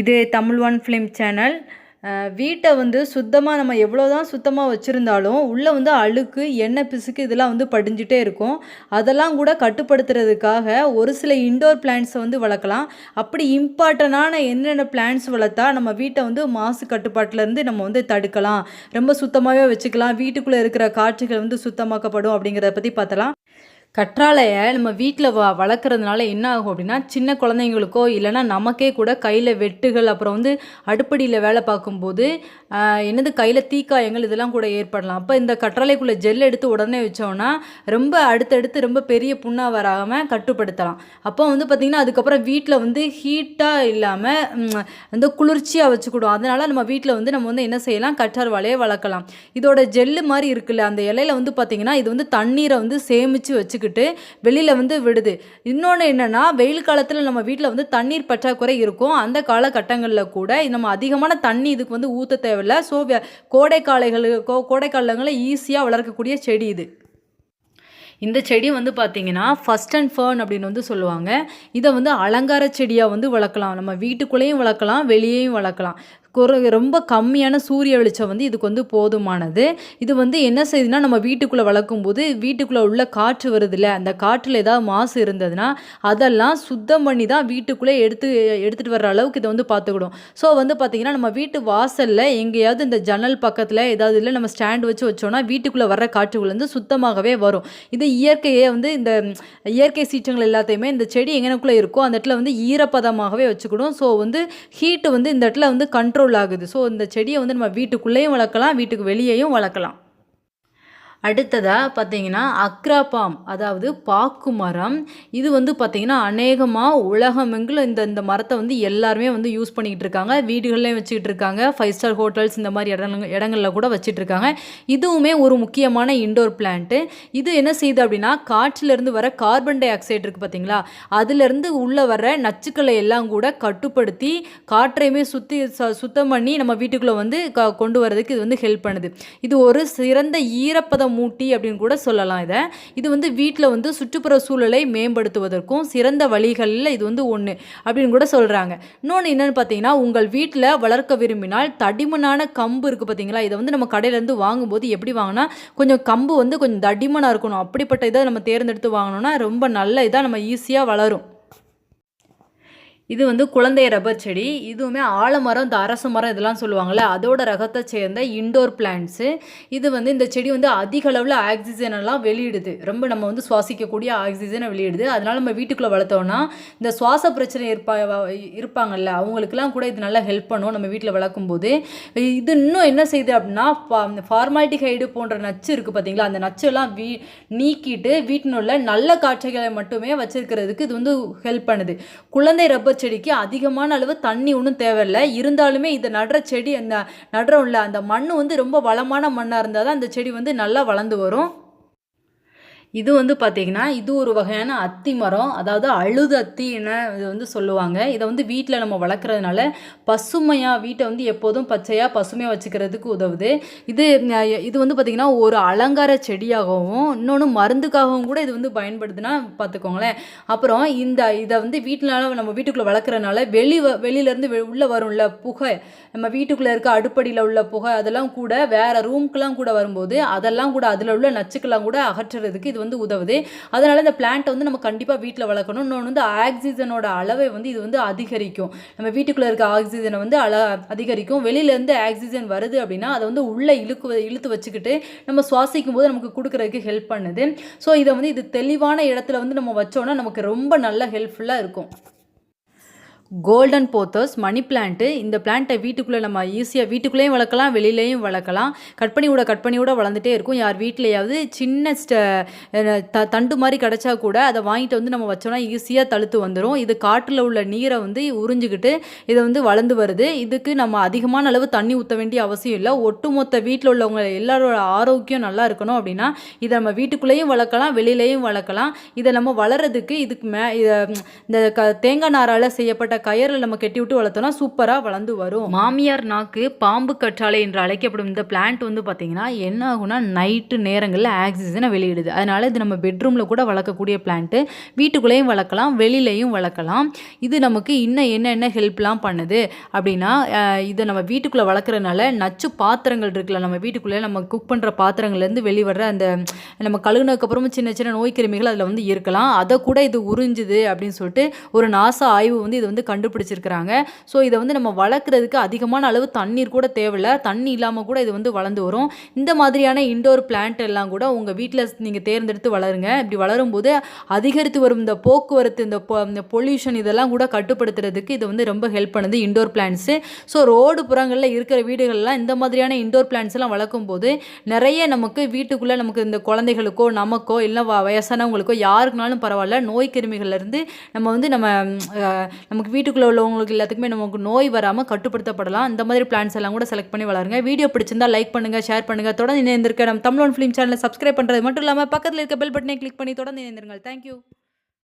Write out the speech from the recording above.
இது Tamil one film channel. வீட்டை வந்து சுத்தமாக நம்ம எவ்வளோ தான் சுத்தமாக வச்சுருந்தாலும் உள்ளே வந்து அழுக்கு எண்ணெய் பிசுக்கு இதெல்லாம் வந்து படிஞ்சிட்டே இருக்கும். அதெல்லாம் கூட கட்டுப்படுத்துறதுக்காக ஒரு சில இன்டோர் பிளான்ட்ஸை வந்து வளர்க்கலாம். அப்படி இம்பார்ட்டண்டான என்னென்ன பிளான்ட்ஸ் வளர்த்தா நம்ம வீட்டை வந்து மாசு கட்டுப்பாட்டிலேருந்து நம்ம வந்து தடுக்கலாம். ரொம்ப சுத்தமாகவே வச்சுக்கலாம். வீட்டுக்குள்ளே இருக்கிற காற்றுகள் வந்து சுத்தமாக்கப்படும் அப்படிங்கிறத பற்றி பார்த்தலாம். கற்றாழையை நம்ம வீட்டில் வ வளர்க்குறதுனால என்ன ஆகும் அப்படின்னா சின்ன குழந்தைங்களுக்கோ இல்லைன்னா நமக்கே கூட கையில் வெட்டுகள் அப்புறம் வந்து அடுப்படியில் வேலை பார்க்கும்போது என்னது கையில் தீக்காயங்கள் இதெல்லாம் கூட ஏற்படலாம். அப்போ இந்த கற்றாழைக்குள்ளே ஜெல் எடுத்து உடனே வச்சோம்னா ரொம்ப அடுத்தடுத்து ரொம்ப பெரிய புண்ணாக வராமல் கட்டுப்படுத்தலாம். அப்போ வந்து பார்த்திங்கன்னா அதுக்கப்புறம் வீட்டில் வந்து ஹீட்டாக இல்லாமல் வந்து குளிர்ச்சியாக வச்சுக்கிடும். அதனால் நம்ம வீட்டில் வந்து நம்ம வந்து என்ன செய்யலாம்? கற்றாழை வளர்க்கலாம். இதோட ஜெல்லு மாதிரி இருக்குல்ல அந்த இலையில வந்து பார்த்திங்கன்னா இது வந்து தண்ணீரை வந்து சேமித்து வச்சுக்கிட்டு வெளியில் வந்து விடுது. இன்னொன்று என்னென்னா வெயில் காலத்தில் நம்ம வீட்டில் வந்து தண்ணீர் பற்றாக்குறை இருக்கும். அந்த காலகட்டங்களில் கூட நம்ம அதிகமான தண்ணி இதுக்கு வந்து ஊற்ற தேவையில்ல. ஸோ கோடை காலைகளுக்கு கோ கோடை காலங்களில் ஈஸியாக வளர்க்கக்கூடிய செடி இது. இந்த செடி வந்து பார்த்திங்கன்னா ஃபஸ்ட் அண்ட் ஃபர்ன் அப்படின்னு வந்து சொல்லுவாங்க. இதை வந்து அலங்கார செடியாக வந்து வளர்க்கலாம். நம்ம வீட்டுக்குள்ளேயும் வளர்க்கலாம் வெளியேயும் வளர்க்கலாம். குறை ரொம்ப கம்மியான சூரிய வெளிச்சம் வந்து இதுக்கு வந்து போதுமானது. இது வந்து என்ன செய்யுதுன்னா நம்ம வீட்டுக்குள்ளே வளர்க்கும்போது வீட்டுக்குள்ளே உள்ள காற்று வருதுல்ல அந்த காற்றில் ஏதாவது மாசு இருந்ததுன்னா அதெல்லாம் சுத்தம் பண்ணி தான் வீட்டுக்குள்ளே எடுத்து எடுத்துகிட்டு வர்ற அளவுக்கு இதை வந்து பார்த்துக்கிடும். ஸோ வந்து பார்த்திங்கன்னா நம்ம வீட்டு வாசலில் எங்கேயாவது இந்த ஜன்னல் பக்கத்தில் ஏதாவது இல்லை நம்ம ஸ்டாண்ட் வச்சு வச்சோன்னா வீட்டுக்குள்ளே வர்ற காற்றுகள் வந்து சுத்தமாகவே வரும். இது இயற்கையே வந்து இந்த இயற்கை சீற்றங்கள் எல்லாத்தையுமே இந்த செடி எங்கனக்குள்ளே இருக்கோ அந்த இடத்துல வந்து ஈரப்பதமாகவே வச்சுக்கிடும். ஸோ வந்து ஹீட்டு வந்து இந்த இடத்துல வந்து கண்ட்ரோல் ஆகுது. ஸோ இந்த செடியை வந்து நம்ம வீட்டுக்குள்ளேயும் வளர்க்கலாம் வீட்டுக்கு வெளியேயும் வளர்க்கலாம். அடுத்ததாக பார்த்தீங்கன்னா அக்ராபாம் அதாவது பாக்கு மரம். இது வந்து பார்த்திங்கன்னா அநேகமாக உலகமெங்கிலும் இந்த இந்த மரத்தை வந்து எல்லாருமே வந்து யூஸ் பண்ணிக்கிட்டு இருக்காங்க. வீடுகள்லேயும் வச்சுக்கிட்டு இருக்காங்க. ஃபைவ் ஸ்டார் ஹோட்டல்ஸ் இந்த மாதிரி இடங்கள் இடங்களில் கூட வச்சுட்டு இருக்காங்க. இதுவுமே ஒரு முக்கியமான இண்டோர் பிளான்ட்டு இது என்ன செய்யுது அப்படின்னா காற்றிலிருந்து வர கார்பன் டை ஆக்சைடு இருக்குது பார்த்தீங்களா? அதுலேருந்து உள்ளே வர நச்சுக்களை எல்லாம் கூட கட்டுப்படுத்தி காற்றையுமே சுற்றி ச சுத்தம் பண்ணி நம்ம வீட்டுக்குள்ளே வந்து க கொண்டு வரதுக்கு இது வந்து ஹெல்ப் பண்ணுது. இது ஒரு சிறந்த ஈரப்பதம் மூட்டி அப்படின்னு கூட சொல்லலாம் இதை. இது வந்து வீட்டில் வந்து சுற்றுப்புற சூழலை மேம்படுத்துவதற்கும் சிறந்த வழிகளில் இது வந்து ஒன்று அப்படின்னு கூட சொல்கிறாங்க இன்னொன்று என்னென்னு பார்த்தீங்கன்னா உங்கள் வீட்டில் வளர்க்க விரும்பினால் தடிமனான கம்பு இருக்குது பார்த்தீங்களா இதை வந்து நம்ம கடையிலேருந்து வாங்கும்போது எப்படி வாங்கினா கொஞ்சம் கம்பு வந்து கொஞ்சம் தடிமனாக இருக்கணும். அப்படிப்பட்ட இதை நம்ம தேர்ந்தெடுத்து வாங்கினோம்னா ரொம்ப நல்ல இதாக நம்ம ஈஸியாக வளரும். இது வந்து குழந்தை ரப்பர் செடி. இதுவுமே ஆலமரம் இந்த அரச மரம் இதெல்லாம் சொல்லுவாங்கள்ல அதோட ரகத்தை சேர்ந்த இண்டோர் பிளான்ட்ஸு இது வந்து இந்த செடி வந்து அதிக அளவில் ஆக்சிஜனெல்லாம் வெளியிடுது. ரொம்ப நம்ம வந்து சுவாசிக்கக்கூடிய ஆக்சிஜனை வெளியிடுது. அதனால் நம்ம வீட்டுக்குள்ளே வளர்த்தோம்னா இந்த சுவாச பிரச்சனை இருப்பா இருப்பாங்கல்ல அவங்களுக்குலாம் கூட இது நல்லா ஹெல்ப் பண்ணும் நம்ம வீட்டில் வளர்க்கும் போது இது இன்னும் என்ன செய்யுது அப்படின்னா ஃபார்மாலிட்டிஹைடு போன்ற நச்சு இருக்குது பார்த்தீங்களா அந்த நச்செல்லாம் வீ நீக்கிட்டு வீட்டினுள்ள நல்ல காட்சிகளை மட்டுமே வச்சுருக்கிறதுக்கு இது வந்து ஹெல்ப் பண்ணுது. குழந்தை ரப்பர் செடிக்கு அதிகமான அளவு தண்ணி ஒன்றும் தேவையில்லை. இருந்தாலுமே இதை நடுற செடி அந்த நடுறோம்ல அந்த மண் வந்து ரொம்ப வளமான மண்ணாக இருந்தால் தான் அந்த செடி வந்து நல்லா வளர்ந்து வரும். இது வந்து பார்த்திங்கன்னா இது ஒரு வகையான அத்தி மரம். அதாவது அழுது அத்தின்னு இது வந்து சொல்லுவாங்க. இதை வந்து வீட்டில் நம்ம வளர்க்குறதுனால பசுமையாக வீட்டை வந்து எப்போதும் பச்சையாக பசுமையாக வச்சுக்கிறதுக்கு உதவுது. இது இது வந்து பார்த்திங்கன்னா ஒரு அலங்கார செடியாகவும் இன்னொன்று மருந்துக்காகவும் கூட இது வந்து பயன்படுதுன்னா பார்த்துக்கோங்களேன் அப்புறம் இந்த இதை வந்து வீட்டில் நம்ம வீட்டுக்குள்ளே வளர்க்குறதுனால வெளி வ- வெளியிலேருந்து வெ- உள்ளே வரும்ல புகை நம்ம வீட்டுக்குள்ளே இருக்க அடுப்படியில் உள்ள புகை அதெல்லாம் கூட வேறு ரூம்க்கெலாம் கூட வரும்போது அதெல்லாம் கூட அதில் உள்ள நச்சுக்கெல்லாம் கூட அகற்றுறதுக்கு இது வந்து உதவுது. அதனால் இந்த பிளான்ட்டை வந்து நம்ம கண்டிப்பாக வீட்டில் வளர்க்கணும். இன்னொன்று வந்து ஆக்சிஜனோட அளவை வந்து இது வந்து அதிகரிக்கும். நம்ம வீட்டுக்குள்ளே இருக்க ஆக்சிஜனை வந்து அள அதிகரிக்கும். வெளியிலேருந்து ஆக்சிஜன் வருது அப்படின்னா அதை வந்து உள்ளே இழுக்கு இழுத்து வச்சுக்கிட்டு நம்ம சுவாசிக்கும் போது நமக்கு கொடுக்குறதுக்கு ஹெல்ப் பண்ணுது. ஸோ இதை வந்து இது தெளிவான இடத்துல வந்து நம்ம வச்சோன்னா நமக்கு ரொம்ப நல்ல ஹெல்ப்ஃபுல்லாக இருக்கும். கோல்டன் போத்தர்ஸ் மணி பிளான்ட்டு இந்த பிளான்ட்டை வீட்டுக்குள்ளே நம்ம ஈஸியாக வீட்டுக்குள்ளேயும் வளர்க்கலாம் வெளியிலையும் வளர்க்கலாம். கட் பண்ணி வளர்ந்துட்டே இருக்கும். யார் வீட்லையாவது சின்ன ஸ்ட த தண்டு மாதிரி கிடச்சா கூட அதை வாங்கிட்டு வந்து நம்ம வச்சோம்னா ஈஸியாக தழுத்து வந்துடும் இது காட்டில் உள்ள நீரை வந்து உறிஞ்சிக்கிட்டு இதை வந்து வளர்ந்து வருது. இதுக்கு நம்ம அதிகமான அளவு தண்ணி ஊற்ற வேண்டிய அவசியம் இல்லை. ஒட்டுமொத்த வீட்டில் உள்ளவங்க எல்லாரோட ஆரோக்கியம் நல்லா இருக்கணும் அப்படின்னா இதை நம்ம வீட்டுக்குள்ளேயும் வளர்க்கலாம் வெளியிலையும் வளர்க்கலாம். இதை நம்ம வளர்கிறதுக்கு இதுக்கு மே இதை இந்த க தேங்காய் நாரால் செய்யப்பட்ட கயரில் நம்ம கெட்டி விட்டு வளர்த்தோம்னா சூப்பராக வளர்ந்து வரும். மாமியார் நாக்கு பாம்பு கற்றாழை என்று அழைக்கப்படும் இந்த பிளான்ட் வந்து பார்த்திங்கன்னா என்ன ஆகும்னா நைட்டு நேரங்களில் ஆக்சிஜனை வெளியிடுது. அதனால் இது நம்ம பெட்ரூமில் கூட வளர்க்கக்கூடிய பிளான்ட்டு வீட்டுக்குள்ளேயும் வளர்க்கலாம் வெளியிலையும் வளர்க்கலாம். இது நமக்கு இன்னும் என்னென்ன ஹெல்ப்லாம் பண்ணுது? அப்படின்னா இதை நம்ம வீட்டுக்குள்ளே வளர்க்குறதுனால நச்சு பாத்திரங்கள் இருக்குல்ல நம்ம வீட்டுக்குள்ளே நம்ம குக் பண்ணுற பாத்திரங்கள்லேருந்து வெளிவர அந்த நம்ம கழுகுனதுக்கப்புறமும் சின்ன சின்ன நோய் கிருமிகள் அதில் வந்து இருக்கலாம். அதை கூட இது உறிஞ்சுது அப்படின்னு சொல்லிட்டு ஒரு நாசா ஆய்வு வந்து இது வந்து கண்டுபிடிச்சிருக்கிறாங்க. ஸோ இதை வந்து நம்ம வளர்க்குறதுக்கு அதிகமான அளவு தண்ணீர் கூட தேவையில்ல. தண்ணி இல்லாமல் கூட இது வந்து வளர்ந்து வரும். இந்த மாதிரியான இண்டோர் பிளான்ட் எல்லாம் கூட உங்கள் வீட்டில் நீங்கள் தேர்ந்தெடுத்து வளருங்க. இப்படி வளரும்போது அதிகரித்து வரும் இந்த போக்குவரத்து இந்த பொல்யூஷன் இதெல்லாம் கூட கட்டுப்படுத்துறதுக்கு இது வந்து ரொம்ப ஹெல்ப் பண்ணுது இண்டோர் பிளான்ட்ஸு ஸோ ரோடு புறங்களில் இருக்கிற வீடுகள்லாம் இந்த மாதிரியான இண்டோர் பிளான்ட்ஸ் எல்லாம் வளர்க்கும் போது நிறைய நமக்கு வீட்டுக்குள்ளே நமக்கு இந்த குழந்தைகளுக்கோ நமக்கோ இல்லை வ- வயசானவங்களுக்கோ யாருக்குனாலும் பரவாயில்ல. நோய் கிருமிகள்லேருந்து நம்ம வந்து நம்ம நமக்கு வீட்டுக்குள்ளே உள்ளவங்களுக்கு எல்லாத்துக்குமே நமக்கு நோய் வராமல் கட்டுப்படுத்தப்படலாம். இந்த மாதிரி பிளான்ஸ் எல்லாம் கூட செலக்ட் பண்ணி வளருங்க. வீடியோ பிடிச்சிருந்தா லைக் பண்ணுங்க ஷேர் பண்ணுங்க. தொடர்ந்து இணைந்திருக்க நம்ம தமிழ் ஃபிலிம் சேனலை சப்ஸ்கிரைப் பண்ணுறது மட்டும் இல்லாமல் பக்கத்தில் இருக்க பெல் பட்டனை கிளிக் பண்ணி தொடர்ந்து இணைந்திருங்கள். தேங்க்யூ